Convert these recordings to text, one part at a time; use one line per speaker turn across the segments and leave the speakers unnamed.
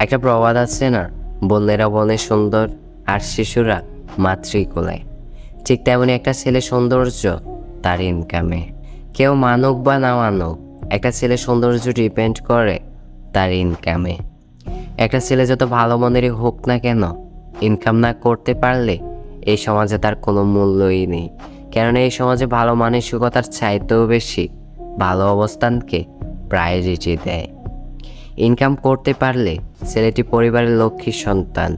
একটা প্রবাদ আছে না? বন্যেরা বনে সুন্দর আর শিশুরা মাতৃকোলায় ঠিক তেমনি একটা ছেলে সৌন্দর্য তার ইনকামে কেউ মানুক বা না মানুক, একটা ছেলে সৌন্দর্য ডিপেন্ড করে তার ইনকামে একটা ছেলে যত ভালো মনেরই হোক না কেন ইনকাম না করতে পারলে এই সমাজে তার কোনো মূল্যই নেই। কেননা এই সমাজে ভালো মানসিকতার চাইতেও বেশি ভালো অবস্থানকে প্রায় প্রায়োরিটি দেয়। ইনকাম করতে পারলে ছেলেটি পরিবারের লক্ষ্মীর সন্তান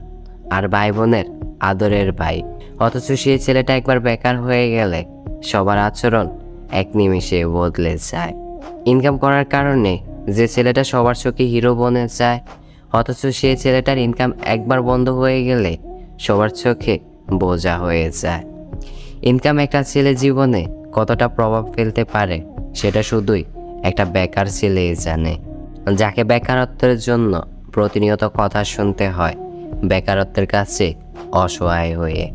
আর ভাই বোনের আদরের ভাই। অথচ সেই ছেলেটা একবার বেকার হয়ে গেলে সবার আচরণ এক নিমিষে বদলে যায়। ইনকাম করার কারণে যে ছেলেটা সবার চোখে হিরো বনে যায়, অথচ সেই ছেলেটার ইনকাম একবার বন্ধ হয়ে গেলে সবার চোখে বোঝা হয়ে যায়। ইনকাম একটা ছেলে জীবনে কতটা প্রভাব ফেলতে পারে, সেটা শুধুই একটা বেকার ছেলেই জানে। যাকে বেকারত্বের জন্য প্রতিনিয়ত কথা শুনতে হয়, বেকারত্বের কাছে অসহায় হয়ে।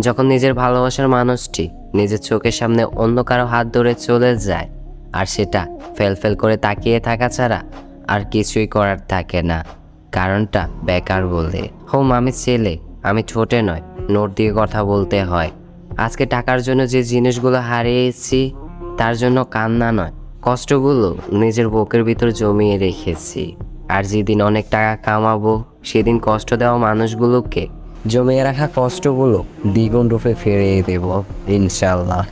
যখন নিজের ভালোবাসার মানুষটি নিজের চোখের সামনে অন্য কারও হাত ধরে চলে যায় আর সেটা ফেল ফেল করে তাকিয়ে থাকা ছাড়া আর কিছুই করার থাকে না, কারণটা বেকার বলে। হোম, আমি ছেলে, আমি ছোটে নয়, নোট দিয়ে কথা বলতে হয়। আজকে টাকার জন্য যে জিনিসগুলো হারিয়েছি, তার জন্য কান্না নয় কষ্টগুলো নিজের বুকের ভিতর জমিয়ে রেখেছি। আর যেদিন অনেক টাকা কামাবো, সেদিন কষ্ট দেওয়া মানুষগুলোকে জমিয়ে রাখা কষ্টগুলো দ্বিগুণ রূপে ফিরিয়ে দেব ইনশাল্লাহ